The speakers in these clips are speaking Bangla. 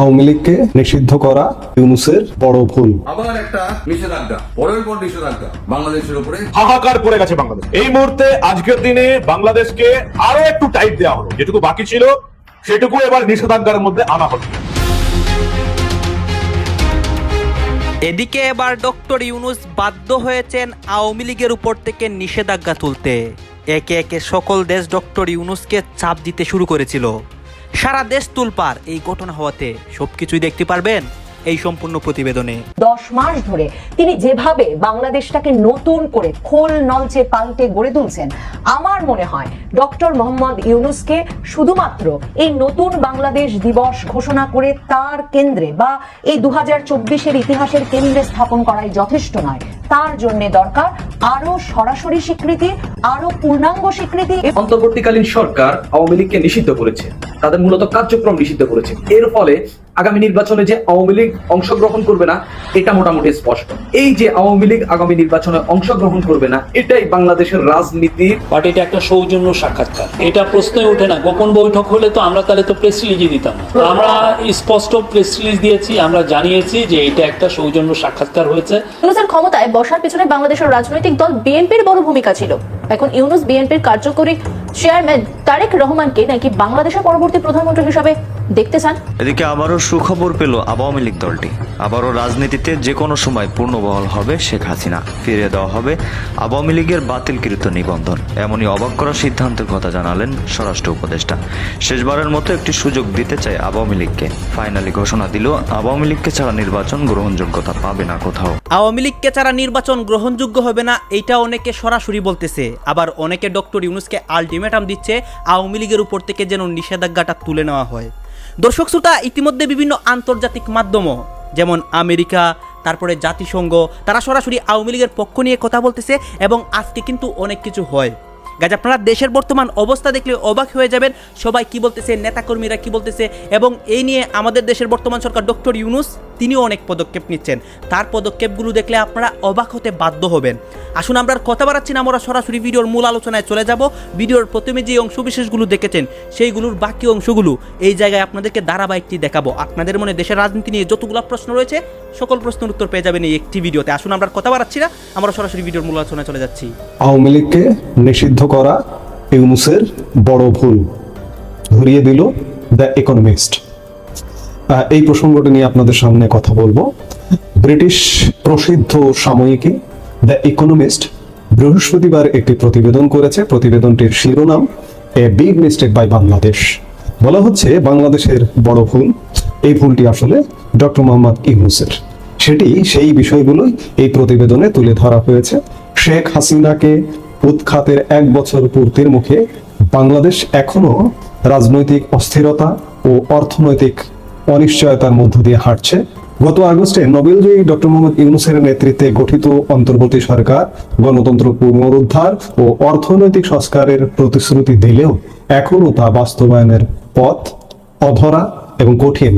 আওয়ামী লীগকে নিষিদ্ধ করা ইউনুসের বড় ভুল। আবার একটা নিষেধাজ্ঞা পরের পর নিষেধাজ্ঞা? বাংলাদেশের উপরে হাহাকার পড়ে গেছে বাংলাদেশ। এই মুহূর্তে আজকের দিনে বাংলাদেশকে আরও একটু টাইট দেওয়া হলো। যেটুকু বাকি ছিল সেটুকু এবার নিষেধাজ্ঞার মধ্যে আনা হলো। এদিকে এবার ডক্টর ইউনুস বাধ্য হয়েছেন আওয়ামী লীগের উপর থেকে নিষেধাজ্ঞা তুলতে। একে একে সকল দেশ ডক্টর ইউনুসকে চাপ দিতে শুরু করেছিল। সারা দেশ তুলপার এই ঘটনা হওয়াতে সবকিছুই দেখতে পারবেন এই সম্পূর্ণ প্রতিবেদনে। দশ মাস ধরে তিনি যেভাবে বাংলাদেশটাকে নতুন করে খোল নলচে পাল্টে গড়ে তুলছেন, আমার মনে হয় ডক্টর মোহাম্মদ ইউনুসকে শুধুমাত্র এই নতুন বাংলাদেশ দিবস ঘোষণা করে তার কেন্দ্রে বা এই দু হাজার ইতিহাসের কেন্দ্রে স্থাপন করাই যথেষ্ট নয় তার জন্য দরকার আরও সরাসরি স্বীকৃতি আরও পূর্ণাঙ্গ স্বীকৃতি। অন্তর্বর্তীকালীন সরকার আওয়ামী লীগকে নিষিদ্ধ করেছে। তাদের মূলত কার্যক্রম নিষিদ্ধ করেছে। এর ফলে আগামী নির্বাচনে যে আওয়ামী লীগ অংশগ্রহণ করবে না এটা মোটামুটি স্পষ্ট। এই যে আওয়ামী লীগ আগামী নির্বাচনে অংশগ্রহণ করবে না এটাই বাংলাদেশের রাজনীতির বাট এটা একটা সৌজন্য সাক্ষাৎকার। এটা প্রশ্নই ওঠে না। গোপন বৈঠক হলে তো আমরা তাহলে তো প্রেস রিলিজই দিতাম। আমরা স্পষ্ট প্রেস রিলিজ দিয়েছি আমরা জানিয়েছি যে এটা একটা সৌজন্য সাক্ষাৎকার হয়েছে। ক্ষমতায় বসার পিছনে বাংলাদেশের রাজনৈতিক দল বিএনপির বড় ভূমিকা ছিল। এখন ইউনুস বিএনপির কার্যকরী চেয়ারম্যান তারেক রহমানকে নাকি বাংলাদেশের পরবর্তী প্রধানমন্ত্রী হিসাবে দেখতে চান? এদিকে আবারও সুখবর পেল আওয়ামী লীগ দলটি। আবারও রাজনীতিতে যে কোনো সময় পূর্ণবহাল হবে শেখ হাসিনা। ফিরিয়ে দেওয়া হবে আওয়ামী লীগের বাতিলকৃত নিবন্ধন। এমনই অবাক করা সিদ্ধান্তের কথা জানালেন স্বরাষ্ট্র উপদেষ্টা। শেষবারের মতো একটি সুযোগ দিতে চায় আওয়ামী লীগকে। ফাইনালি ঘোষণা দিল আওয়ামী লীগকে ছাড়া নির্বাচন গ্রহণযোগ্যতা পাবে না কোথাও। আওয়ামী লীগকে ছাড়া নির্বাচন গ্রহণযোগ্য হবে না এটা অনেকে সরাসরি বলতেছে। আবার অনেকে ডক্টর ইউনুসকে আলটিমেটাম দিচ্ছে আওয়ামী লীগের উপর থেকে যেন নিষেধাজ্ঞাটা তুলে নেওয়া হয়। দর্শক শ্রোতা, ইতিমধ্যে বিভিন্ন আন্তর্জাতিক মাধ্যমও, যেমন আমেরিকা, তারপরে জাতিসংঘ, তারা সরাসরি আওয়ামী লীগের পক্ষ নিয়ে কথা বলতেছে এবং আজকে কিন্তু অনেক কিছু হয়। গাছ আপনারা দেশের বর্তমান অবস্থা দেখলে অবাক হয়ে যাবেন। সবাই কি বলতেছে, নেতাকর্মীরা কি বলতেছে? এবং এই নিয়ে আমাদের দেশের বর্তমান সরকার ডক্টর ইউনুস, তিনিও অনেক পদক্ষেপ নিচ্ছেন। তার পদক্ষেপগুলো দেখলে আপনারা অবাক হতে বাধ্য হবেন। আসুন আমরা কথা বাড়াচ্ছি না, আমরা সরাসরি ভিডিওর মূল আলোচনায় চলে যাব। ভিডিওর প্রথমে যে অংশ বিশেষগুলো দেখেছেন, সেইগুলোর বাকি অংশগুলো এই জায়গায় আপনাদেরকে ধারাবাহিকটি দেখাবো। আপনাদের মনে দেশের রাজনীতি নিয়ে যতগুলো প্রশ্ন রয়েছে, সকল প্রশ্নের উত্তর পেয়ে যাবেন এই একটি ভিডিওতে। আসুন আমরা কথা বাড়াচ্ছি না, আমরা সরাসরি ভিডিওর মূল আলোচনায় চলে যাচ্ছি। আওয়ামী লীগকে নিষিদ্ধ করা ইউনুসের বড় ভুল। ধরিয়ে দিল দ্য ইকোনমিস্ট। এই প্রসঙ্গটি নিয়ে আপনাদের সামনে কথা বলব। ব্রিটিশ প্রসিদ্ধ সাময়িকী দ্য ইকোনমিস্ট বৃহস্পতিবার একটি প্রতিবেদন করেছে। প্রতিবেদনটির শিরোনাম a big mistake by Bangladesh বলা হচ্ছে, বাংলাদেশের বড় ভুল, এই ভুলটি আসলে ডক্টর মোহাম্মদ ইউনুসের। সেটি সেই বিষয়গুলোই এই প্রতিবেদনে তুলে ধরা হয়েছে। শেখ হাসিনাকে উৎখাতের এক বছর পূর্তির মুখে বাংলাদেশ এখনও রাজনৈতিক অস্থিরতা ও অর্থনৈতিক অনিশ্চয়তার মধ্য দিয়ে হাঁটছে। গত আগস্টে নোবেলজয়ী ডক্টর মোহাম্মদ ইউনুসের নেতৃত্বে গঠিত অন্তর্বর্তী সরকার গণতন্ত্র পুনরুদ্ধার ও অর্থনৈতিক সংস্কারের প্রতিশ্রুতি দিলেও এখনও তা বাস্তবায়নের পথ অধরা এবং কঠিন।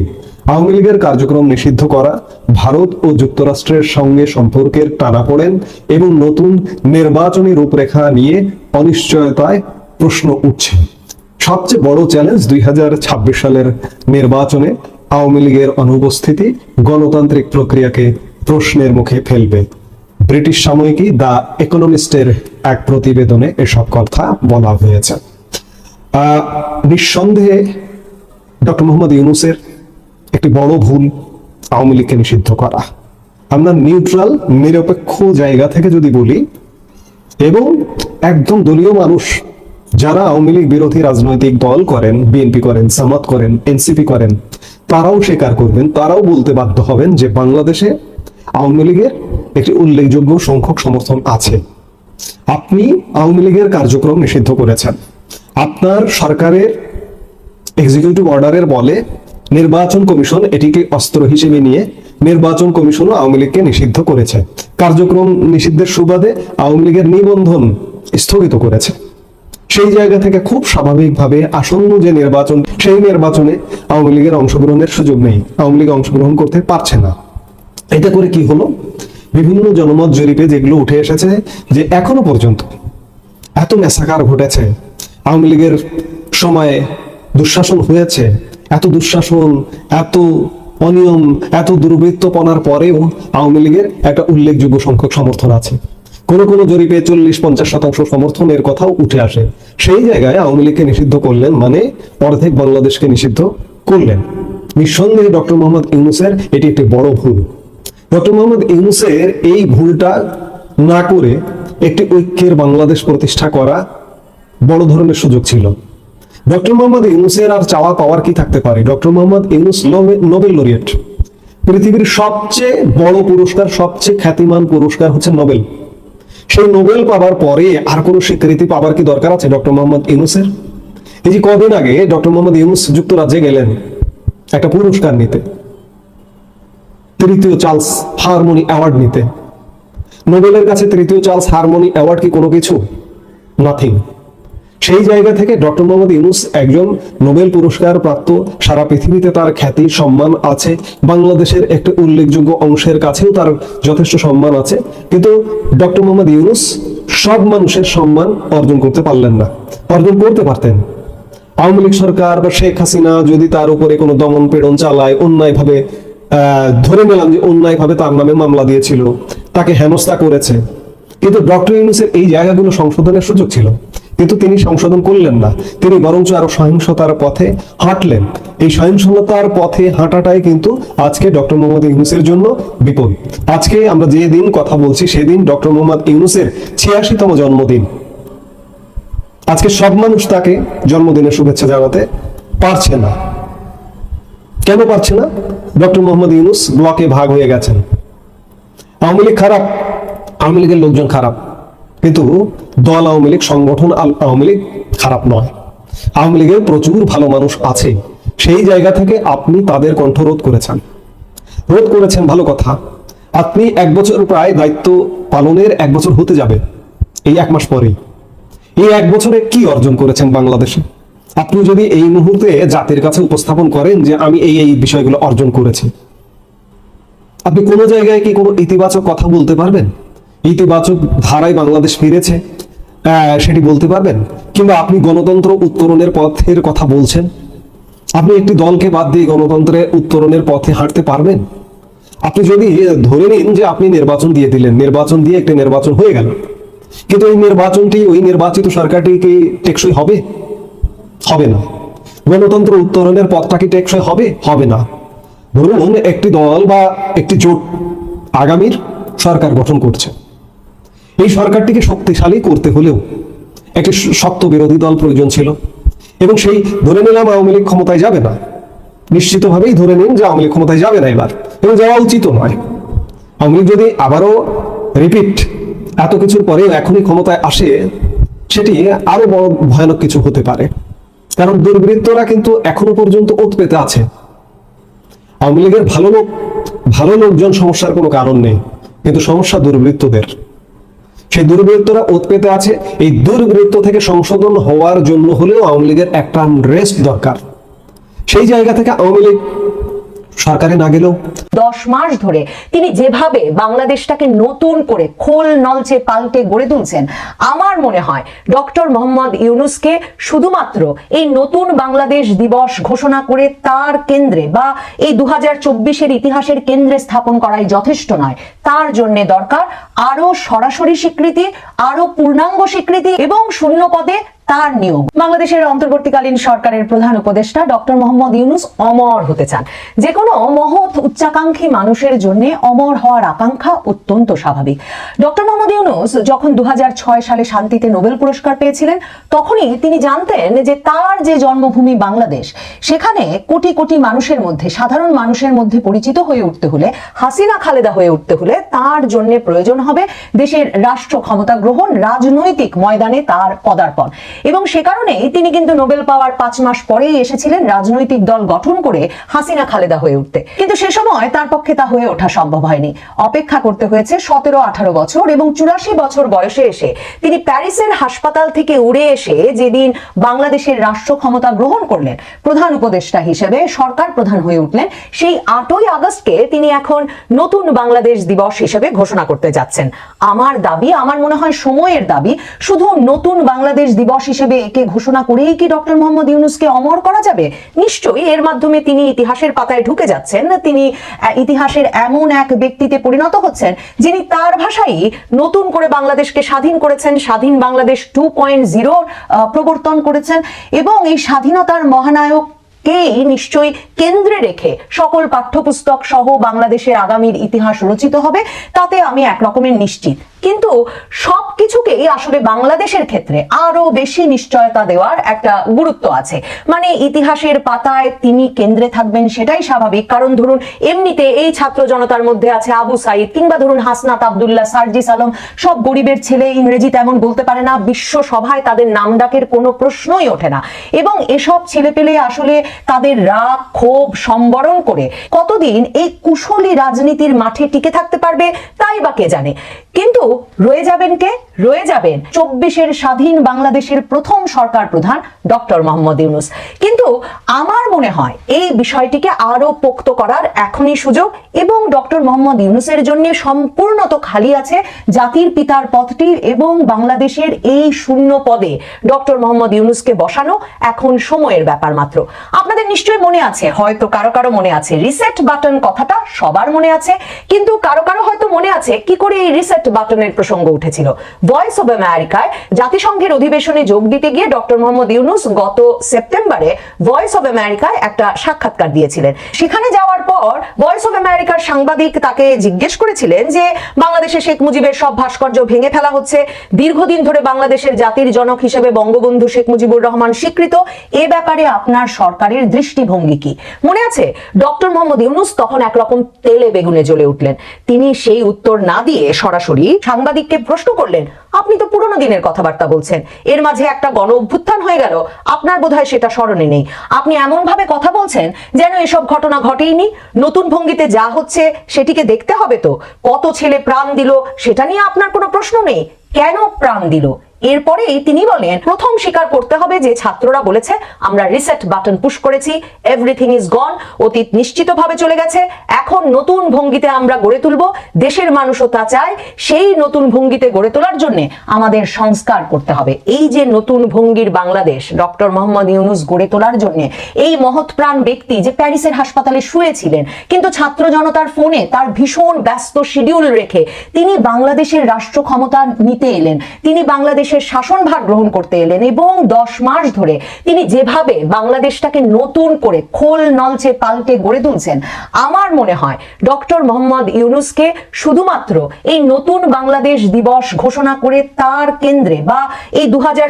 আওয়ামী লীগের কার্যক্রম নিষিদ্ধ করা, ভারত ও যুক্তরাষ্ট্রের সঙ্গে সম্পর্কের টানাপোড়েন এবং নতুন নির্বাচনী রূপরেখা নিয়ে অনিশ্চয়তায় প্রশ্ন উঠছে। সবচেয়ে বড় চ্যালেঞ্জ দুই সালের নির্বাচনে আওয়ামী লীগের অনুপস্থিতি গণতান্ত্রিক প্রক্রিয়াকে প্রশ্নের মুখে ফেলবে। ব্রিটিশ সাময়িকী দ্য ইকোনমিস্টের এক প্রতিবেদনে এসব কথা বলা হয়েছে। নিঃসন্দেহে ডক্টর মোহাম্মদ ইউনুসের একটি বড় ভুল আওয়ামী লীগকে নিষিদ্ধ করা। আমরা নিউট্রাল নিরপেক্ষ জায়গা থেকে যদি বলি, এবং একদম দলীয় মানুষ যারা আওয়ামী লীগ বিরোধী রাজনৈতিক দল করেন বিএনপি করেন, জামাত করেন এনসিপি করেন, তারাও স্বীকার করবেন, তারাও বলতে বাধ্য হবেন যে বাংলাদেশে আওয়ামী লীগের একটি উল্লেখযোগ্য সংখ্যক সমর্থন আছে। আপনি আওয়ামী লীগের কার্যক্রম নিষিদ্ধ করেছেন। আপনার সরকারের এক্সিকিউটিভ অর্ডারের বলে নির্বাচন কমিশন এটিকে অস্ত্র হিসেবে নিয়ে নির্বাচন কমিশনও আওয়ামী লীগকে নিষিদ্ধ করেছে। কার্যক্রম নিষিদ্ধের সুবাদে আওয়ামী লীগের নিবন্ধন স্থগিত করেছে। সেই জায়গা থেকে খুব স্বাভাবিকভাবে আসন্ন যে নির্বাচন, সেই নির্বাচনে আওয়ামী লীগের অংশগ্রহণের সুযোগ নেই। আওয়ামী লীগ অংশগ্রহণ করতে পারছে না। এটা করে কি হলো? বিভিন্ন জনমত জরিপে যেগুলো উঠে এসেছে যে এখনও পর্যন্ত এত মেসাকার ঘটেছে। আওয়ামী লীগের সময়ে দুঃশাসন হয়েছে। এত দুঃশাসন, এত অনিয়ম, এত দুর্বৃত্তপনার পরেও আওয়ামী লীগের একটা উল্লেখযোগ্য সংখ্যক সমর্থন আছে। কোন কোন জরিপে চল্লিশ পঞ্চাশ শতাংশ সমর্থনের কথাও উঠে আসে। সেই জায়গায় আওয়ামী লীগকে নিষিদ্ধ করলেন মানে অর্ধেক বাংলাদেশকে নিষিদ্ধ করলেন। নিঃসন্দেহে ডক্টর মোহাম্মদ ইউনুসের এটি একটি বড় ভুল। ডক্টর মোহাম্মদ ইউনুসের এই ভুলটা না করে একটি ঐক্যের বাংলাদেশ প্রতিষ্ঠা করা বড় ধরনের সুযোগ ছিল। ডক্টর মোহাম্মদ ইউনুসের আর চাওয়া পাওয়ার কি থাকতে পারে? Doctor Mohammad Yunus Nobel- Nobel laureate. পৃথিবীর সবচেয়ে বড় পুরস্কার, সবচেয়ে খ্যাতিমান পুরস্কার হচ্ছে নোবেল। সেই নোবেল পাবার পরে আর কোনো স্বীকৃতি পাবার কি দরকার আছে ডক্টর মোহাম্মদ ইউনুসের? এই যে কদিন আগে ডক্টর মোহাম্মদ ইউনুস যুক্তরাজ্যে গেলেন একটা পুরস্কার নিতে। তৃতীয় চার্লস হারমোনি অ্যাওয়ার্ড নিতে। নোবেলের কাছে তৃতীয় চার্লস হারমোনি অ্যাওয়ার্ড কি কোনো কিছু? নাথিং। সেই জায়গা থেকে ডক্টর মোহাম্মদ ইউনুস একজন নোবেল পুরস্কার প্রাপ্ত সারা পৃথিবীতে তার খ্যাতি, সম্মান আছে, বাংলাদেশের একটা উল্লেখযোগ্য অংশের কাছেও তার যথেষ্ট সম্মান আছে, কিন্তু ডক্টর মোহাম্মদ ইউনুস সব মানুষের সম্মান অর্জন করতে পারলেন না। অর্জন করতে পারতেন। আওয়ামী লীগ সরকার বা শেখ হাসিনা যদি তার উপরে কোনো দমন পীড়ন চালায়, অন্যায়ভাবে ধরে নিলাম যে অন্যায়ভাবে তার নামে মামলা দিয়েছিল, তাকে হেনস্থা করেছে, কিন্তু ডক্টর ইউনুসের এই জায়গাগুলো সংশোধনের সুযোগ ছিল। কিন্তু তিনি সংশোধন করলেন না। তিনি বরঞ্চ আরও সহিংসতার পথে হাঁটলেন। এই সহিংসতার পথে হাঁটাটাই কিন্তু আজকে ডক্টর মোহাম্মদ ইউনুসের জন্য বিপদ আজকে আমরা যে দিন কথা বলছি, সেদিন ডক্টর মোহাম্মদ ইউনুসের ছিয়াশিতম জন্মদিন। আজকে সব মানুষ তাকে জন্মদিনের শুভেচ্ছা জানাতে পারছে না। কেন পারছে না? ডক্টর মোহাম্মদ ইউনুস ব্লকে ভাগ হয়ে গেছেন। আওয়ামী লীগ খারাপ, আওয়ামী লীগের লোকজন খারাপ। কিন্তু দল আওয়ামী লীগ, সংগঠন আওয়ামী লীগ খারাপ নয়। আওয়ামী লীগের প্রচুর ভালো মানুষ আছে। সেই জায়গা থেকে আপনি তাদের কণ্ঠ রোধ করেছেন। রোধ করেছেন ভালো কথা। আপনি এক বছর প্রায় দায়িত্ব পালনের এক বছর হতে যাবে, এই এক মাস পরেই। এই এক বছরে কি অর্জন করেছেন বাংলাদেশে? আপনি যদি এই মুহূর্তে জাতির কাছে উপস্থাপন করেন যে আমি এই এই বিষয়গুলো অর্জন করেছি, আপনি কোনো জায়গায় কি কোনো ইতিবাচক কথা বলতে পারবেন? ইতিবাচক ধারায় বাংলাদেশ ফিরেছে সেটি বলতে পারবেন? কিংবা আপনি গণতন্ত্র উত্তরণের পথের কথা বলছেন? আপনি একটি দলকে বাদ দিয়ে গণতন্ত্রের উত্তরণের পথে হাঁটতে পারবেন? আপনি যদি ধরে নিন যে আপনি নির্বাচন দিয়ে দিলেন, নির্বাচন দিয়ে একটি নির্বাচন হয়ে গেল। কিন্তু এই নির্বাচনটি, ওই নির্বাচিত সরকারটি কি টেকসই হবে? হবে না। গণতন্ত্র উত্তরণের পথটা কি টেকসই হবে? হবে না। ধরুন একটি দল বা একটি জোট আগামীর সরকার গঠন করছে। এই সরকারটিকে শক্তিশালী করতে হলেও একটি শক্ত বিরোধী দল প্রয়োজন ছিল এবং সেই ধরে নিলাম আওয়ামী লীগ ক্ষমতায় যাবে না। নিশ্চিতভাবেই ধরে নিন যে আওয়ামী লীগ ক্ষমতায় যাবে না এবার এবং যাওয়া উচিত নয়। আওয়ামী লীগ যদি আবারও রিপিট এত কিছুর পরে এখনই ক্ষমতায় আসে, সেটি আরও বড় ভয়ানক কিছু হতে পারে। কারণ দুর্বৃত্তরা কিন্তু এখনও পর্যন্ত ওত পেতে আছে। আওয়ামী লীগের ভালো লোক, ভালো লোকজন সমস্যার কোনো কারণ নেই। কিন্তু সমস্যা দুর্বৃত্তদের। সেই দুর্বৃত্তরা উৎপেতে পেতে আছে। এই দুর্বৃত্ত থেকে সংশোধন হওয়ার জন্য হলেও আওয়ামী লীগের একটা রেস্ট দরকার। সেই জায়গা থেকে আওয়ামী লীগ সরকারে না গেলেও। দশ মাস ধরে তিনি যেভাবে বাংলাদেশটাকে নতুন করে খোল নলচে পাল্টে গড়ে তুলছেন, আমার মনে হয় ডক্টর মোহাম্মদ ইউনুসকে শুধুমাত্র এই নতুন বাংলাদেশ দিবস ঘোষণা করে তার কেন্দ্রে বা এই দু হাজার ইতিহাসের কেন্দ্রে স্থাপন করাই যথেষ্ট নয়। তার জন্য দরকার আরও সরাসরি স্বীকৃতি আরও পূর্ণাঙ্গ স্বীকৃতি এবং শূন্য পদে তার নিয়োগ। বাংলাদেশের অন্তর্বর্তীকালীন সরকারের প্রধান উপদেষ্টা ডক্টর মোহাম্মদ ইউনুস অমর হতে চান। যে কোনো মহৎ, উচ্চাকাঙ্ক্ষী মানুষের জন্য অমর হওয়ার আকাঙ্ক্ষা অত্যন্ত স্বাভাবিক। ডক্টর মোহাম্মদ ইউনুস যখন দু সালে শান্তিতে নোবেল পুরস্কার পেয়েছিলেন, তখনই তিনি জানতেন যে তার যে জন্মভূমি বাংলাদেশ, সেখানে কোটি কোটি মানুষের মধ্যে, সাধারণ মানুষের মধ্যে পরিচিত হয়ে উঠতে হলে, হাসিনা খালেদা হয়ে উঠতে হলে তার জন্য প্রয়োজন হবে দেশের রাষ্ট্র ক্ষমতা গ্রহণ, রাজনৈতিক ময়দানে তার পদার্পণ। এবং সে কারণেই তিনি কিন্তু নোবেল পাওয়ার পাঁচ মাস পরেই এসেছিলেন রাজনৈতিক দল গঠন করে হাসিনা খালেদা হয়ে উঠতে। কিন্তু সে সময় তার পক্ষে তা হয়ে ওঠা সম্ভব হয়নি। অপেক্ষা করতে হয়েছে সতেরো, আঠারো বছর এবং চুরাশি বছর বয়সে এসে। তিনি প্যারিসের হাসপাতাল থেকে উড়ে এসে যেদিন বাংলাদেশের রাষ্ট্র ক্ষমতা গ্রহণ করলেন, প্রধান উপদেষ্টা হিসেবে সরকার প্রধান হয়ে উঠলেন, সেই আটই আগস্টকে তিনি এখন নতুন বাংলাদেশ দিবস হিসেবে ঘোষণা করতে যাচ্ছেন। আমার দাবি, আমার মনে হয় সময়ের দাবি, শুধু নতুন বাংলাদেশ দিবস হিসেবে একে ঘোষণা করেই কি ডক্টর মোহাম্মদ ইউনুসকে অমর করা যাবে? নিশ্চয়ই এর মাধ্যমে তিনি ইতিহাসের পাতায় ঢুকে যাচ্ছেন। তিনি ইতিহাসের এমন এক ব্যক্তিতে পরিণত হচ্ছেন যিনি তার ভাষাই নতুন করে বাংলাদেশকে স্বাধীন করেছেন, স্বাধীন বাংলাদেশ টু পয়েন্ট জিরো প্রবর্তন করেছেন এবং এই স্বাধীনতার মহানায়ক কেই নিশ্চয়ই কেন্দ্রে রেখে সকল পাঠ্যপুস্তক সহ বাংলাদেশের আগামীর ইতিহাস রচিত হবে। তাতে আমি একরকমের নিশ্চিত। কিন্তু সবকিছুকেই আসলে বাংলাদেশের ক্ষেত্রে আরও বেশি নিশ্চয়তা দেওয়ার একটা গুরুত্ব আছে। মানে ইতিহাসের পাতায় তিনি কেন্দ্রে থাকবেন সেটাই স্বাভাবিক। কারণ ধরুন, এমনিতে এই ছাত্র জনতার মধ্যে আছে আবু সাইদ, কিংবা ধরুন হাসনাত আবদুল্লাহ, সার্জিস আলম, সব গরিবের ছেলে ইংরেজি তেমন বলতে পারে না, বিশ্ব সভায় তাদের নাম ডাকের কোনো প্রশ্নই ওঠে না। এবং এসব ছেলেপেলে আসলে তাদের রাগ, ক্ষোভ সম্বরণ করে কতদিন এই কুশলী রাজনীতির মাঠে টিকে থাকতে পারবে, তাই বা কে জানে। কিন্তু রয়ে যাবেন কে? রয়ে যাবেন চব্বিশের স্বাধীন বাংলাদেশের প্রথম সরকার প্রধান ডক্টর মোহাম্মদ ইউনুস। কিন্তু আমার মনে হয় এই বিষয়টিকে আরও পোক্ত করার এখনই সুযোগ এবং ডক্টর মোহাম্মদ ইউনুসের জন্য সম্পূর্ণ তো খালি আছে জাতির পিতার পদটি এবং বাংলাদেশের এই শূন্য পদে ডক্টর মোহাম্মদ ইউনুসকে বসানো এখন সময়ের ব্যাপার মাত্র। আপনাদের নিশ্চয়ই মনে আছে, হয়তো কারও কারও মনে আছে রিসেট বাটন কথাটা সবার মনে আছে, কিন্তু কারও কারও হয়তো মনে আছে কি করে এই রিসেট বাটনের প্রসঙ্গ উঠেছিল। ভয়েস অব আমেরিকায় জাতিসংঘের অধিবেশনে যোগ দিতে গিয়ে ডক্টর মোহাম্মদ ইউনুস গত সেপ্টেম্বরে ভয়েস অব আমেরিকায় একটা সাক্ষাৎকার দিয়েছিলেন। সেখানে যাওয়ার পর ভয়েস অব আমেরিকার সাংবাদিক তাকে জিজ্ঞেস করেছিলেন যে, বাংলাদেশে শেখ মুজিবের সব ভাস্কর্য ভেঙে ফেলা হচ্ছে। দীর্ঘদিন ধরে বাংলাদেশের জাতির জনক হিসেবে বঙ্গবন্ধু শেখ মুজিবুর রহমান স্বীকৃত। এ ব্যাপারে আপনার সরকারের দৃষ্টিভঙ্গি কি? মনে আছে, ডক্টর মোহাম্মদ ইউনুস তখন একরকম তেলে বেগুনে জ্বলে উঠলেন। তিনি সেই উত্তর না দিয়ে সরাসরি সাংবাদিককে প্রশ্ন করলেন, আপনি তো পুরনো দিনের কথাবার্তা বলছেন। এর মাঝে একটা গণ অভ্যুত্থান হয়ে গেল। আপনার বোধহয় সেটা স্মরণে নেই। আপনি এমন ভাবে কথা বলছেন যেন এসব ঘটনা ঘটেইনি। নতুন ভঙ্গিতে যা হচ্ছে সেটিকে দেখতে হবে তো। কত ছেলে প্রাণ দিল, সেটা নিয়ে আপনার কোনো প্রশ্ন নেই। কেন প্রাণ দিল? এরপরেই তিনি বলেন, প্রথম স্বীকার করতে হবে যে ছাত্ররা বলেছে, আমরা রিসেট বাটন পুশ করেছি এভরিথিং ইজ গন অতীত নিশ্চিতভাবে চলে গেছে, এখন নতুন ভঙ্গিতে আমরা গড়ে তুলব, দেশের মানুষও তা চায়, সেই নতুন ভঙ্গিতে গড়ে তোলার জন্য আমাদের সংস্কার করতে হবে। এই যে নতুন ভঙ্গির বাংলাদেশ, ডক্টর মোহাম্মদ ইউনুস গড়ে তোলার জন্য, এই মহৎ প্রাণ ব্যক্তি যে প্যারিসের হাসপাতালে শুয়েছিলেন, কিন্তু ছাত্র জনতার ফোনে তার ভীষণ ব্যস্ত শিডিউল রেখে তিনি বাংলাদেশের রাষ্ট্র ক্ষমতা নিতে এলেন। তিনি বাংলাদেশের শাসনভার গ্রহণ করতে এলেন এবং দশ মাস ধরে তিনি যেভাবে বাংলাদেশটাকে নতুন করে খোল নলচে পাল্টে গড়ে তুলছেন, আমার মনে হয় ডক্টর মোহাম্মদ ইউনুসকে শুধুমাত্র এই নতুন বাংলাদেশ দিবস ঘোষণা করে তার কেন্দ্রে বা এই দু হাজার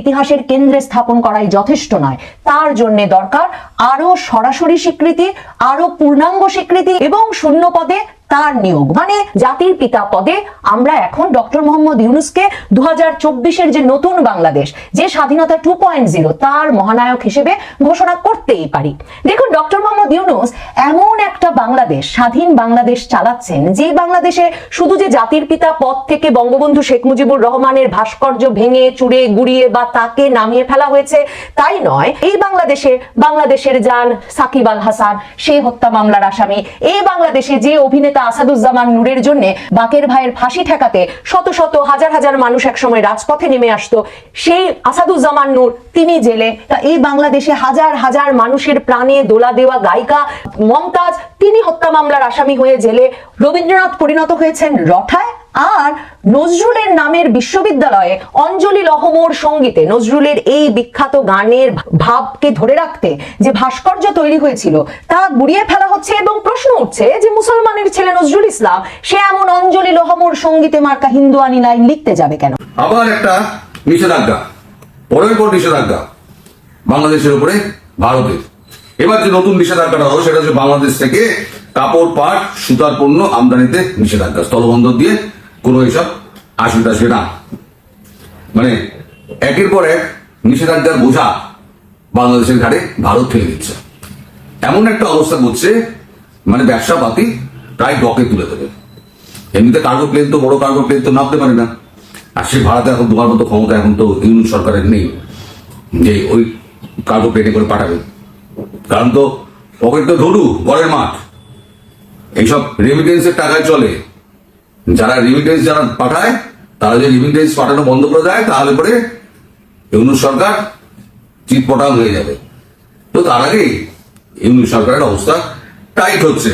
ইতিহাসের কেন্দ্রে স্থাপন করাই যথেষ্ট নয়। তার জন্য দরকার আরও সরাসরি স্বীকৃতি আরও পূর্ণাঙ্গ স্বীকৃতি এবং শূন্য পদে তার নিয়োগ। মানে জাতির পিতা পদে আমরা এখন ডক্টর মোহাম্মদ ইউনুসকে দু হাজার যে নতুন বাংলাদেশ, যে স্বাধীনতা টু পয়েন্ট জিরো, তার মহানায়ক হিসেবে ঘোষণা করতেই পারি। দেখুন, ডক্টর মোহাম্মদ ইউনুস এমন একটা বাংলাদেশ, স্বাধীন বাংলাদেশ চালাচ্ছেন, যে বাংলাদেশে শুধু যে জাতির পিতা পদ থেকে বঙ্গবন্ধু শেখ মুজিবুর রহমানের ভাস্কর্য ভেঙে, চুড়ে, গুড়িয়ে বা তাকে নামিয়ে ফেলা হয়েছে, তাই নয়। এই বাংলাদেশে, বাংলাদেশের যান সাকিব আল হাসান, সে হত্যা মামলার আসামি। এই বাংলাদেশে যে অভিনেতা আসাদুজ্জামান নূরের জন্য বাকের ভাইয়ের ফাঁসি ঠেকাতে শত শত হাজার হাজার মানুষ একসময় রাজপথে নেমে আসতো। সেই আসাদুজ্জামান নূর তিনি জেলে। তা এই বাংলাদেশে হাজার হাজার মানুষের প্রাণে দোলা দেওয়া গায়িকা মমতাজ, তিনি হত্যা মামলার আসামি হয়ে জেলে। রবীন্দ্রনাথ পরিণত হয়েছেন রঠায় আর নজরুলের নামের বিশ্ববিদ্যালয়ে অঞ্জলি লহমোর সঙ্গীতে নজরুলের এই বিখ্যাত গানের ভাবকে ধরে রাখতে যে ভাস্কর্য তৈরি হয়েছিল, তা গুড়িয়ে ফেলা হচ্ছে এবং প্রশ্ন উঠছে যে মুসলমানের ছেলে নজরুল ইসলাম, সে এমন অঞ্জলি লহমোর সঙ্গীতে মার্কা হিন্দু আনি লাইন লিখতে যাবে কেন? আবার একটা নিষেধাজ্ঞা পরের পর নিষেধাজ্ঞা বাংলাদেশের উপরে, ভারতের। এবার যে নতুন নিষেধাজ্ঞাটা হলো সেটা হচ্ছে বাংলাদেশ থেকে কাপড়, পাট, সুতার পণ্য আমদানিতে নিষেধাজ্ঞা, স্থলবন্দর দিয়ে কোনো এসব আসবে আসবে না মানে একের পর এক নিষেধাজ্ঞার বোঝা বাংলাদেশের ঘাড়ে ভারত ফেলে দিচ্ছে। এমন একটা অবস্থা করছে মানে ব্যবসা পাতি প্রায় ডকে তুলে দেবে। এমনিতে কার্গো প্লেন তো বড় কার্গো প্লেন তো নামতে পারে না। আর সে ভারতে এখন তোমার মতো ক্ষমতা এখন তো ইউনিট সরকারের নেই, যে ওই কার্গো প্লেনে করে পাঠাবে। কারণ তো পকেট তো ধরু ঘরের মাঠ। এইসব রেমিটেন্সের টাকায় চলে। যারা রেমিটেন্স যারা পাঠায়, তারা যদি রেমিটেন্স পাঠানো বন্ধ করে দেয়, তাহলে পরে ইউনুস সরকার চিটপটাং হয়ে যাবে। তো তার আগে ইউনুস সরকারের অবস্থা টাইট হচ্ছে।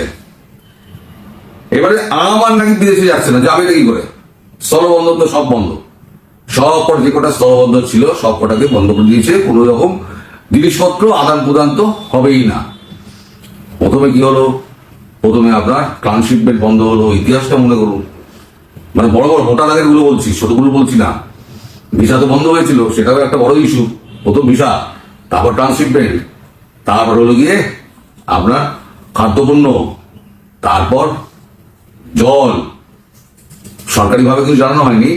এবারে আমার নাকি বিদেশে যাচ্ছে না, যাবে কি করে? স্থলবন্দর তো সব বন্ধ। সব যে কটা স্থলবন্দর ছিল, সব কটাকে বন্ধ করে দিয়েছে, কোনো রকম জিনিসপত্র, আদান প্রদান তো হবেই না। প্রথমে কি হলো? প্রথমে আপনার ট্রান্সশিপমেন্ট বন্ধ হলো, ইতিহাসটা মনে করুন। মানে বড় বড় ভোটার আগেরগুলো বলছি, ছোটগুলো বলছি না। ভিসা তো বন্ধ হয়েছিল, সেটাও একটা বড় ইস্যু প্রথম ভিসা, তারপর ট্রান্সশিপমেন্ট তারপর হলো গিয়ে আপনার খাদ্যপণ্য, তারপর জল। সরকারিভাবে কিছু জানানো হয়নি,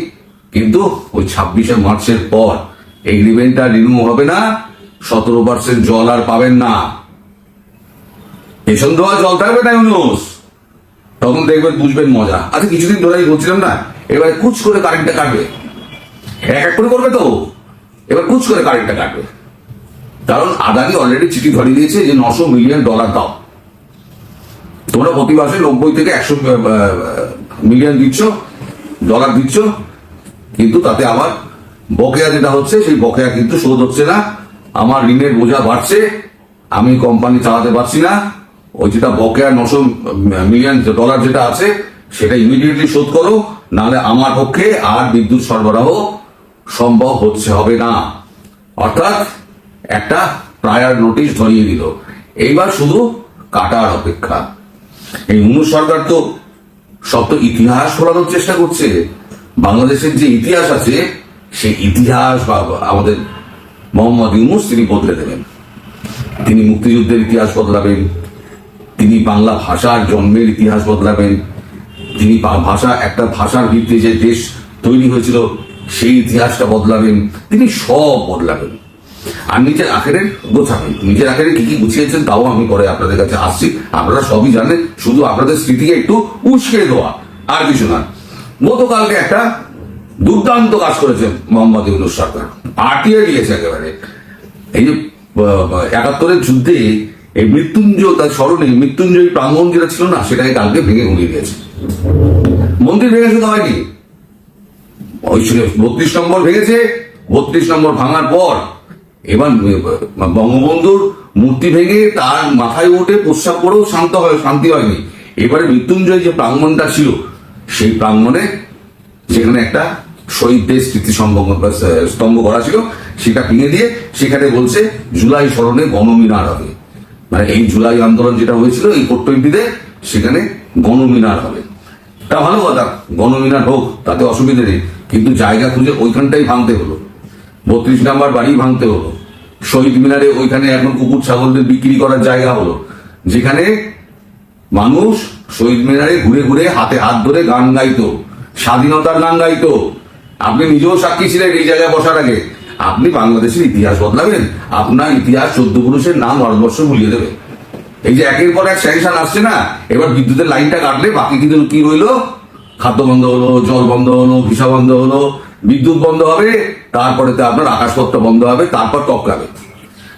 কিন্তু ওই ছাব্বিশে মার্চের পর এগ্রিমেন্টটা রিনিউ হবে না, সতেরো পার্সেন্ট জল আর পাবেন না। পেছন দেওয়া জল থাকবে না, ইউনুস। তখন দেখবেন বুঝবেন মজা। আচ্ছা কিছুদিন ধরে আমি বলছিলাম না, এবারে কুচ করে কারেন্টটা কাটবে। এক এক করে করবে তো। এবার কুচ করে কারেন্টটা কাটবে। কারণ আদানি অলরেডি চিঠি ধরিয়ে দিয়েছে যে নশো মিলিয়ন ডলার দাও। তোমরা প্রতি মাসে নব্বই থেকে একশো মিলিয়ন দিচ্ছ ডলার দিচ্ছ। কিন্তু তাতে আমার বকেয়া যেটা হচ্ছে, সেই বকেয়া কিন্তু শোধ হচ্ছে না। আমার ঋণের বোঝা বাড়ছে। আমি কোম্পানি চালাতে পারছি না। ওই যেটা বকেয়া নশো মিলিয়ন ডলার যেটা আছে, সেটা ইমিডিয়েটলি শোধ করো, নাহলে আমার পক্ষে আর বিদ্যুৎ সরবরাহ সম্ভব হচ্ছে, হবে না। অর্থাৎ একটা প্রায়ার নোটিশ ধরিয়ে দিল। এইবার শুধু কাটার অপেক্ষা। এই ইউনুস সরকার তো সব তো ইতিহাস ফোরানোর চেষ্টা করছে। বাংলাদেশের যে ইতিহাস আছে, সেই ইতিহাস বা আমাদের মোহাম্মদ ইউনুস তিনি বদলে দেবেন। তিনি মুক্তিযুদ্ধের ইতিহাস বদলাবেন। তিনি বাংলা ভাষার জন্মের ইতিহাস বদলাবেন। তিনি ভাষা, একটা ভাষার ভিত্তিতে যে দেশ তৈরি হয়েছিল, সেই ইতিহাসটা বদলাবেন। তিনি সব বদলাবেন। আর নিজের আখেরের গোছাবেন। নিজের আখেরে কি কি গুছিয়েছেন, তাও আমি পরে আপনাদের কাছে আসছি। আপনারা সবই জানেন, শুধু আপনাদের স্মৃতিকে একটু উস্কে দেওয়া, আর কিছু না। গতকালকে একটা দুর্দান্ত কাজ করেছেন মোহাম্মদ ইউনুস সরকার। আটিয়ে দিয়েছে একেবারে। এই যে একাত্তরের যুদ্ধে এই মৃত্যুঞ্জয়, তার স্মরণে মৃত্যুঞ্জয় প্রাঙ্গণ যেটা ছিল না, সেটাকে কালকে ভেঙে ঘুরিয়ে দিয়েছে। মন্দির ভেঙে শুধু হয়নি? ওই বত্রিশ নম্বর ভেঙেছে, বত্রিশ নম্বর ভাঙার পর এবার বঙ্গবন্ধুর মূর্তি ভেঙে তার মাথায় উঠে প্রস্রাব করেও শান্ত হয়, শান্তি হয়নি। এবারে মৃত্যুঞ্জয় যে প্রাঙ্গণটা ছিল, সেই প্রাঙ্গণে সেখানে একটা শহীদদের স্মৃতি স্তম্ভ করা ছিল, সেটা ভেঙে দিয়ে সেখানে বলছে, জুলাই স্মরণে গণমিনার হবে। মানে এই জুলাই আন্দোলন যেটা হয়েছিল, এই ফোর টোয়েন্টিতে সেখানে গণমিনার হবে। তা ভালো কথা, গণমিনার হোক, তাতে অসুবিধে নেই। কিন্তু জায়গা খুঁজে ওইখানটাই ভাঙতে হলো। বত্রিশ নাম্বার বাড়ি ভাঙতে হলো। শহীদ মিনারে ওইখানে এখন কুকুর ছাগলদের বিক্রি করার জায়গা হলো। যেখানে মানুষ শহীদ মিনারে ঘুরে ঘুরে হাতে হাত ধরে গান গাইতো, স্বাধীনতার গান গাইতো। আপনি নিজেও সাক্ষী ছিলেন এই জায়গায় বসার আগে। আপনি বাংলাদেশের ইতিহাস বদলাবেন। আপনার ইতিহাস চোদ্দ পুরুষের নাম ভারতবর্ষ ভুলিয়ে দেবে। এই যে একের পর এক স্যাংশন আসছে না, এবার বিদ্যুতের লাইনটা কাটলে বাকি কিন্তু কি রইল? খাদ্য বন্ধ হলো, জল বন্ধ হলো, ভিসা বন্ধ হলো, বিদ্যুৎ বন্ধ হবে, তারপরে তো আপনার আকাশপথটা বন্ধ হবে, তারপর টপকাবে।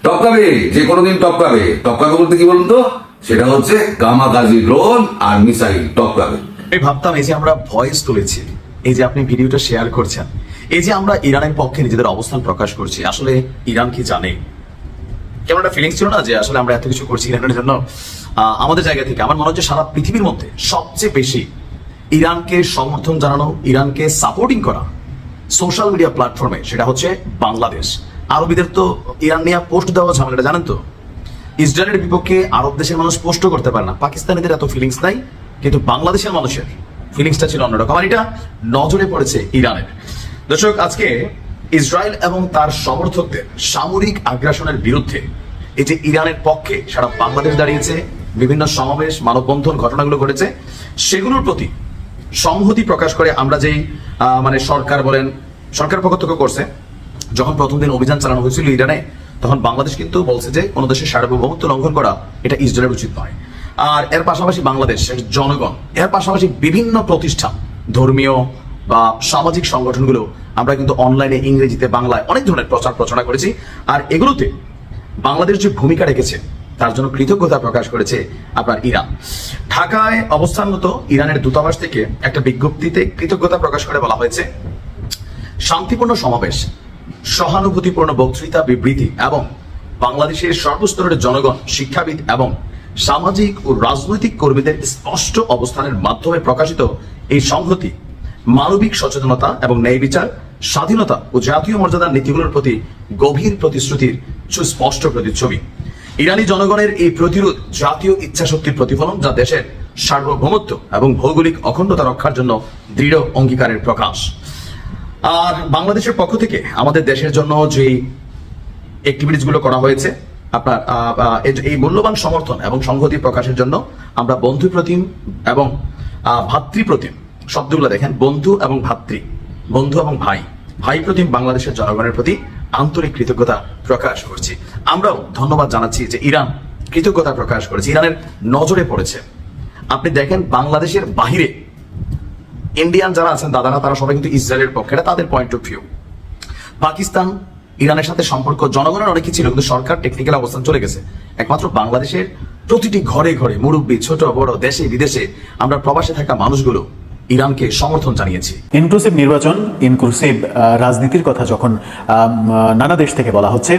টপকাবে, যে কোনোদিন টপকাবে। টপকাবে বলতে কি বলুন তো? সেটা হচ্ছে গামা গাজি ড্রোন আর মিসাইল, টপকাবে। আমি ভাবতাম এই যে আমরা ভয়েস তুলেছি, এই যে আপনি ভিডিওটা শেয়ার করছেন এই যে আমরা ইরানের পক্ষে নিজেদের অবস্থান প্রকাশ করছি, আসলে ইরান কি জানে? কেমন একটা ফিলিংস ছিল না যে আসলে আমরা এত কিছু করছি ইরানের জন্য? আমাদের জায়গা থেকে, আমার মনে হচ্ছে সারা পৃথিবীর মধ্যে সবচেয়ে বেশি ইরানকে সমর্থন জানানো, ইরানকে সাপোর্টিং করা সোশ্যাল মিডিয়া প্ল্যাটফর্মে সেটা হচ্ছে বাংলাদেশ। আরবিদের তো ইরান নিয়ে পোস্ট দেওয়া ঝামেলাটা, জানেন তো? ইসরায়েলের বিপক্ষে আরব দেশের মানুষ স্পষ্ট করতে পারে না। পাকিস্তানিদের এত ফিলিংস নাই, কিন্তু বাংলাদেশের মানুষের ফিলিংসটা ছিল অন্যরকম। আর এটা নজরে পড়েছে ইরানের। দর্শক, আজকে ইসরায়েল এবং তার সমর্থকদের সামরিক আগ্রাসনের বিরুদ্ধে এই যে ইরানের পক্ষে সারা বাংলাদেশ দাঁড়িয়েছে, বিভিন্ন সমাবেশ, মানববন্ধন ঘটনাগুলো ঘটেছে, সেগুলোর প্রতি সংহতি প্রকাশ করে আমরা যেই মানে সরকার বলেন, সরকার পক্ষ থেকে করছে, যখন প্রথম দিন অভিযান চালানো হয়েছিল ইরানে, তখন বাংলাদেশ কিন্তু বলছে যে কোনো দেশের সার্বভৌমত্ব লঙ্ঘন করা এটা ইসরায়েলের উচিত নয়। আর এর পাশাপাশি বাংলাদেশ, এর জনগণ, এর পাশাপাশি বিভিন্ন প্রতিষ্ঠান, ধর্মীয় বা সামাজিক সংগঠনগুলো আমরা কিন্তু অনলাইনে ইংরেজিতে, বাংলায় অনেক ধরনের প্রচার প্রচারণা করেছি। আর এগুলোতে বাংলাদেশ যে ভূমিকা রেখেছে, তার জন্য কৃতজ্ঞতা প্রকাশ করেছে আপনার ইরান। ঢাকায় অবস্থানরত ইরানের দূতাবাস থেকে একটা বিজ্ঞপ্তিতে কৃতজ্ঞতা প্রকাশ করে বলা হয়েছে, শান্তিপূর্ণ সমাবেশ, সহানুভূতিপূর্ণ বক্তৃতা, বিবৃতি এবং বাংলাদেশের সর্বস্তরের জনগণ, শিক্ষাবিদ এবং সামাজিক ও রাজনৈতিক কর্মীদের স্পষ্ট অবস্থানের মাধ্যমে প্রকাশিত এই সংহতি মানবিক সচেতনতা এবং ন্যায় বিচার, স্বাধীনতা ও জাতীয় মর্যাদার নীতিগুলোর প্রতি গভীর প্রতিশ্রুতির সুস্পষ্ট প্রতিচ্ছবি। ইরানি জনগণের এই প্রতিরোধ জাতীয় ইচ্ছাশক্তির প্রতিফলন যা দেশের সার্বভৌমত্ব এবং ভৌগোলিক অখণ্ডতা রক্ষার জন্য দৃঢ় অঙ্গীকারের প্রকাশ। আর বাংলাদেশের পক্ষ থেকে আমাদের দেশের জন্য যে অ্যাক্টিভিটিসগুলো করা হয়েছে, আপনার এই- মূল্যবান সমর্থন এবং সংহতি প্রকাশের জন্য আমরা বন্ধু প্রতিম এবং ভাতৃপ্রতিম শব্দগুলো দেখেন। বন্ধু এবং ভাতৃ। বন্ধু এবং ভাই। ভাই প্রতিম বাংলাদেশের জনগণের প্রতি আন্তরিক কৃতজ্ঞতা প্রকাশ করছি। আমরাও ধন্যবাদ জানাচ্ছি যে ইরান কৃতজ্ঞতা প্রকাশ করেছে। ইরানের নজরে পড়েছে। আপনি দেখেন বাংলাদেশের বাহিরে ইন্ডিয়ান যারা আছেন দাদারা তারা সবাই কিন্তু ইসরায়েলের পক্ষে তাদের পয়েন্ট অফ ভিউ পাকিস্তান, ইরানের সাথে সম্পর্ক, জনগণের অনেকই ছিল, কিন্তু সরকার টেকনিক্যাল অবস্থান চলে গেছে। একমাত্র বাংলাদেশের প্রতিটি ঘরে ঘরে মুরব্বী, ছোট, বড়, দেশে, বিদেশে আমরা প্রবাসে থাকা মানুষগুলো ইরানকে সমর্থন জানিয়েছি। ইনক্লুসিভ নির্বাচন ইনক্লুসিভ রাজনীতির কথা যখন নানা দেশ থেকে বলা হচ্ছে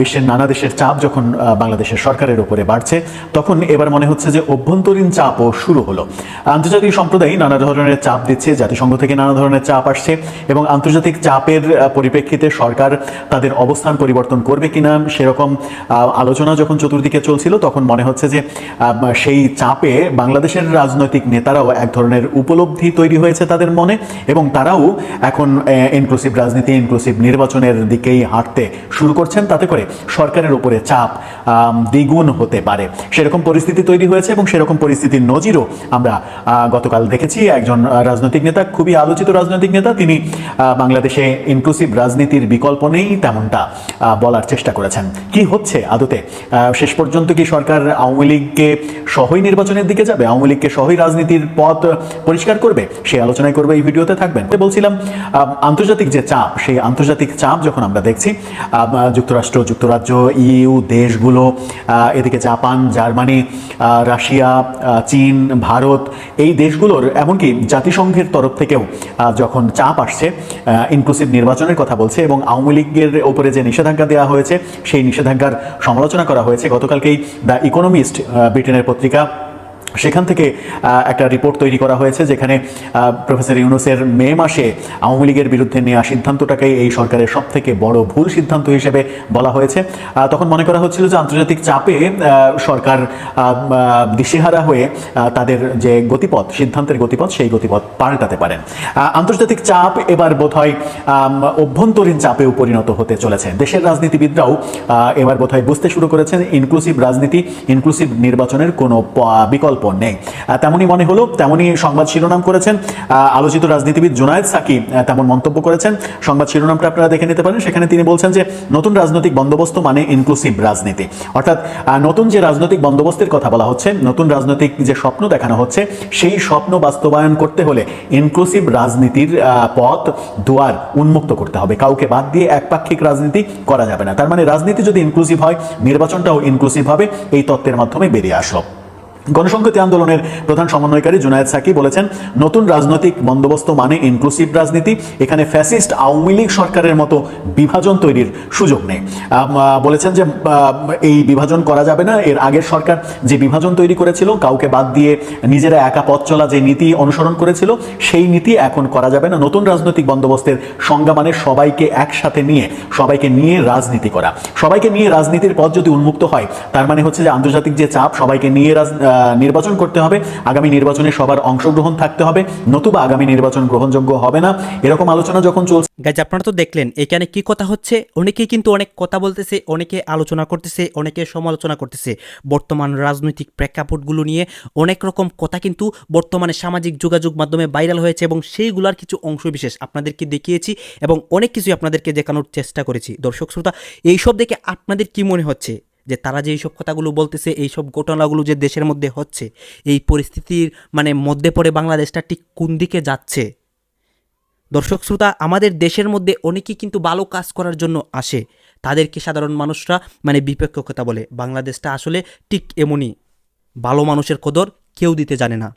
বিশ্বের নানা দেশের চাপ যখন বাংলাদেশের সরকারের উপরে বাড়ছে, তখন এবার মনে হচ্ছে যে অভ্যন্তরীণ চাপও শুরু হলো। আন্তর্জাতিক সম্প্রদায় নানা ধরনের চাপ দিচ্ছে, জাতিসংঘ থেকে নানা ধরনের চাপ আসছে এবং আন্তর্জাতিক চাপের পরিপ্রেক্ষিতে সরকার তাদের অবস্থান পরিবর্তন করবে কিনা সেরকম আলোচনা যখন চতুর্দিকে চলছিল, তখন মনে হচ্ছে যে সেই চাপে বাংলাদেশের রাজনৈতিক নেতারাও এক ধরনের উপলব্ধি তৈরি হয়েছে তাদের মনে এবং তারাও এখন ইনক্লুসিভ রাজনীতি ইনক্লুসিভ নির্বাচনের দিকেই হাঁটতে শুরু করছেন। তাতে করে সরকারের উপরে চাপ দ্বিগুণ হতে পারে। সেরকম পরিস্থিতি তৈরি হয়েছে এবং সেরকম পরিস্থিতির নজিরও আমরা গতকাল দেখেছি। একজন রাজনৈতিক নেতা, খুবই আলোচিত রাজনৈতিক নেতা, তিনি বাংলাদেশে ইনক্লুসিভ রাজনীতির বিকল্প নেই তেমনটা বলার চেষ্টা করেছেন। কি হচ্ছে আদতে? শেষ পর্যন্ত কি সরকার আওয়ামী লীগকে সহই নির্বাচনের দিকে যাবে? আওয়ামী লীগকে সহই রাজনীতির পথ পরিষ্কার করবে, সেই আলোচনায় করবে এই ভিডিওতে থাকবেন। বলছিলাম আন্তর্জাতিক যে চাপ, সেই আন্তর্জাতিক চাপ যখন আমরা দেখছি যুক্তরাষ্ট্র, যুক্তরাজ্য, ইউ, দেশগুলো এদিকে জাপান, জার্মানি রাশিয়া চীন, ভারত, এই দেশগুলোর এমনকি জাতিসংঘের তরফ থেকেও যখন চাপ আসছে ইনক্লুসিভ নির্বাচনের কথা বলছে এবং আওয়ামী লীগের ওপরে যে নিষেধাজ্ঞা দেওয়া হয়েছে, সেই নিষেধাজ্ঞার সমালোচনা করা হয়েছে। গতকালকেই দ্য ইকোনমিস্ট ব্রিটেনের পত্রিকা সেখান থেকে একটা রিপোর্ট তৈরি করা হয়েছে যেখানে প্রফেসর ইউনুসের মে মাসে আওয়ামী লীগের বিরুদ্ধে নেওয়া সিদ্ধান্তটাকেই এই সরকারের সব থেকে বড় ভুল সিদ্ধান্ত হিসেবে বলা হয়েছে। তখন মনে করা হচ্ছিল যে আন্তর্জাতিক চাপে সরকার দিশেহারা হয়ে তাদের যে গতিপথ, সিদ্ধান্তের গতিপথ, সেই গতিপথ পাল্টাতে পারেন। আন্তর্জাতিক চাপ এবার বোধহয় অভ্যন্তরীণ চাপেও পরিণত হতে চলেছে। দেশের রাজনীতিবিদরাও এবার বোধহয় বুঝতে শুরু করেছেন ইনক্লুসিভ রাজনীতি ইনক্লুসিভ নির্বাচনের কোনো প- বিকল্প নেই। তেমনই মনে হলো, তেমনই সংবাদ শিরোনাম করেছেন। আলোচিত রাজনীতিবিদ জুনায়েদ সাকি তেমন মন্তব্য করেছেন। সংবাদ শিরোনামটা আপনারা দেখে নিতে পারেন। সেখানে তিনি বলছেন যে, নতুন রাজনৈতিক বন্দোবস্ত মানে ইনক্লুসিভ রাজনীতি। অর্থাৎ নতুন যে রাজনৈতিক বন্দোবস্তের কথা বলা হচ্ছে, নতুন রাজনৈতিক যে স্বপ্ন দেখানো হচ্ছে, সেই স্বপ্ন বাস্তবায়ন করতে হলে ইনক্লুসিভ রাজনীতির পথ দুয়ার উন্মুক্ত করতে হবে। কাউকে বাদ দিয়ে একপাক্ষিক রাজনীতি করা যাবে না। তার মানে রাজনীতি যদি ইনক্লুসিভ হয়, নির্বাচনটাও ইনক্লুসিভ হবে। এই তত্ত্বের মাধ্যমে বেরিয়ে আসলো গণসংহতি আন্দোলনের প্রধান সমন্বয়কারী জুনায়েদ সাকি বলেছেন, নতুন রাজনৈতিক বন্দোবস্ত মানে ইনক্লুসিভ রাজনীতি। এখানে ফ্যাসিস্ট আওয়ামী লীগ সরকারের মতো বিভাজন তৈরির সুযোগ নেই। বলেছেন যে এই বিভাজন করা যাবে না। এর আগের সরকার যে বিভাজন তৈরি করেছিল, কাউকে বাদ দিয়ে নিজেরা একা পথ চলা যে নীতি অনুসরণ করেছিল, সেই নীতি এখন করা যাবে না। নতুন রাজনৈতিক বন্দোবস্তের সংজ্ঞা মানে সবাইকে একসাথে নিয়ে, সবাইকে নিয়ে রাজনীতি করা। সবাইকে নিয়ে রাজনীতির পথ যদি উন্মুক্ত হয়, তার মানে হচ্ছে যে আন্তর্জাতিক যে চাপ, সবাইকে নিয়ে রাজ- নির্বাচন করতে হবে। আগামী নির্বাচনে সবার অংশগ্রহণ থাকতে হবে। নতুবা আগামী নির্বাচন গ্রহণযোগ্য হবে না। এরকম আলোচনা যখন চলছে গাইজ আপনারা তো দেখলেন, এখানে কি কথা হচ্ছে? অনেকে কিন্তু অনেক কথা বলতেছে, অনেকে আলোচনা করতেছে, অনেকে সমালোচনা করতেছে। বর্তমান রাজনৈতিক প্রেক্ষাপটগুলো নিয়ে অনেক রকম কথা কিন্তু বর্তমানে সামাজিক যোগাযোগ মাধ্যমে ভাইরাল হয়েছে এবং সেইগুলার কিছু অংশ বিশেষ আপনাদেরকে দেখিয়েছি এবং অনেক কিছুই আপনাদেরকে দেখানোর চেষ্টা করেছি। দর্শক, শ্রোতা, এইসব দেখে আপনাদের কি মনে হচ্ছে? যে তারা যে এইসব কথাগুলো বলতেছে, এইসব ঘটনাগুলো যে দেশের মধ্যে হচ্ছে, এই পরিস্থিতির মানে মধ্যে পড়ে বাংলাদেশটা ঠিক কোন দিকে যাচ্ছে? দর্শক শ্রোতা, আমাদের দেশের মধ্যে অনেকেই কিন্তু ভালো কাজ করার জন্য আসে। তাদেরকে সাধারণ মানুষরা মানে বিপক্ষ কথা বলে। বাংলাদেশটা আসলে ঠিক এমনই। ভালো মানুষের কদর কেউ দিতে জানে না।